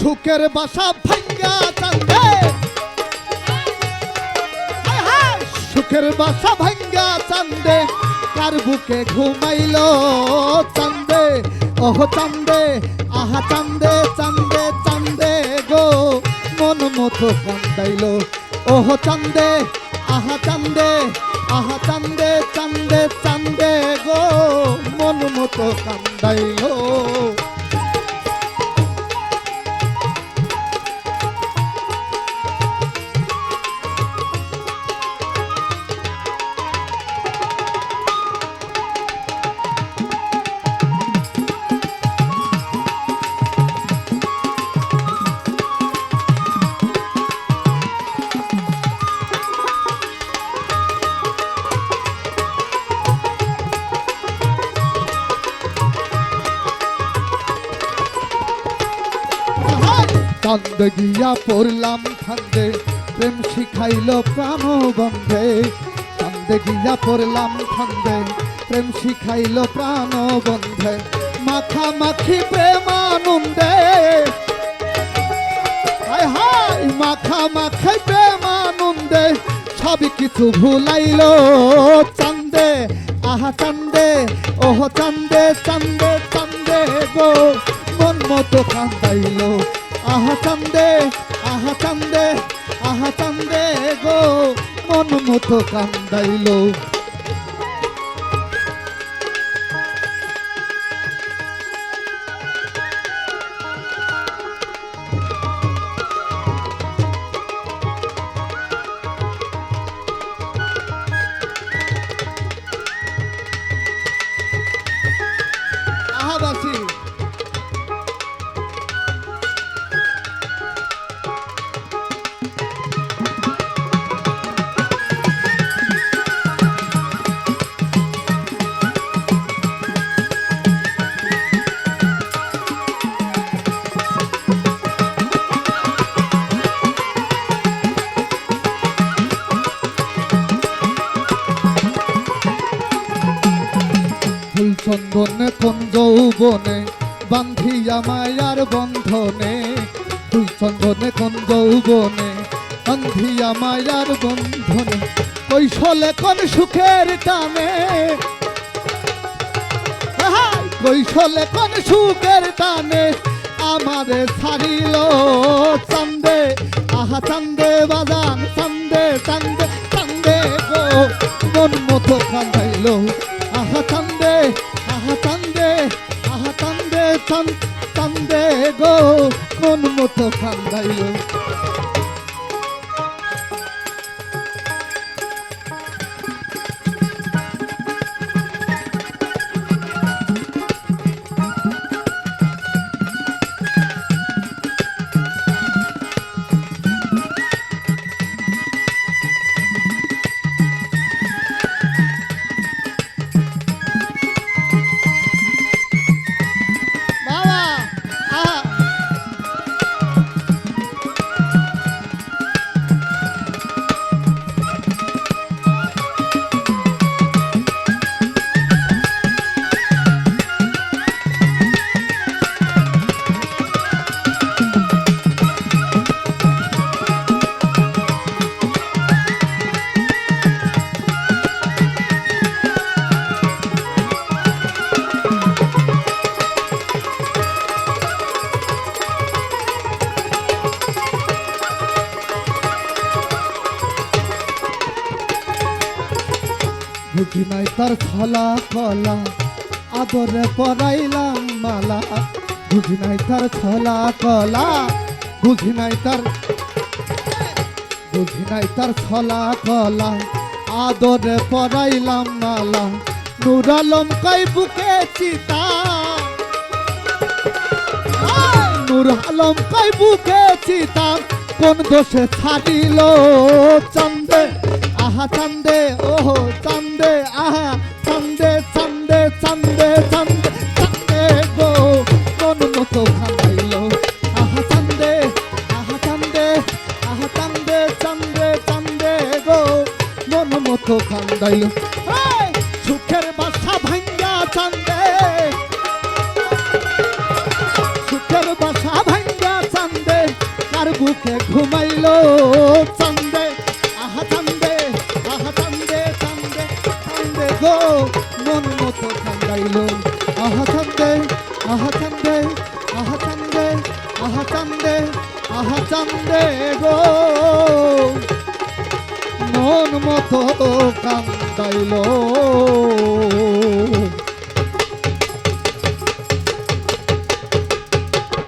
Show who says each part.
Speaker 1: সুখের বাসা ভাঙ্গা চান্দে। সুখের বাসা ভাঙ্গা চান্দে। কার বুকে ঘুমাইল চান্দে? ওহ চান্দে, আহা চান্দে চান্দে চান্দে গো। মন মতো কান্দাইল। ওহ চান্দে কান্দে গিয়া পড়লাম ফান্দে প্রেম শিখাইল প্রাণ বন্ধে কান্দে গিয়া পড়লাম ফান্দে প্রেম শিখাইল প্রাণ বন্ধে মাখা মাখি প্রেমানন্দে। হায় হায়, মাখা মাখে প্রেমানন্দে। সবই কিছু ভুলাইল। চান্দে আহা চান্দে ওহ চান্দে আহা চান্দে গো মন মতো কান্দাইল। চন্দনে কোন যৌবনে বান্ধিয়া মায়ার বন্ধনে? ফুল চন্দনে কোন যৌবনে বান্ধিয়া মায়ার বন্ধনে? কৈশলে কোন সুখের টানে? কৈশলে কোন সুখের টানে? আমারে ছাড়িল চান্দে। আহা চান্দে, বাজান চান্দে চান্দে চান্দে গো। মন মতো কান্দাইল আহা চান্দে মন মতো বুঝি নাই তার খলা কলা আদরে পরাইলাম মালা। বুঝি নাই তার ছলা কলা বুঝি নাই তার বুঝি নাই তার ছলা কলা আদরে পরাইলাম মালা। নুর আলম কই বুকে চিতা। নুর আলম কই বুকে চিতা। কোন দোষে ছাড়িল চন্দে। আহা, চান্দে, ওহো, চান্দে, আহা, চান্দে চান্দে চান্দে চান্দে চান্দে গো কোন মতো ভাঙাইল আহা, চান্দে আহা চান্দে আহা, চান্দে চান্দে চান্দে গো, মন মতো কান্দাইল। সুখের বাসা ভাঙ্গা চান্দে। সুখের বাসা ভাঙ্গা চান্দে, কার বুকে ঘুমাইলো মন মতো কান্দাইল।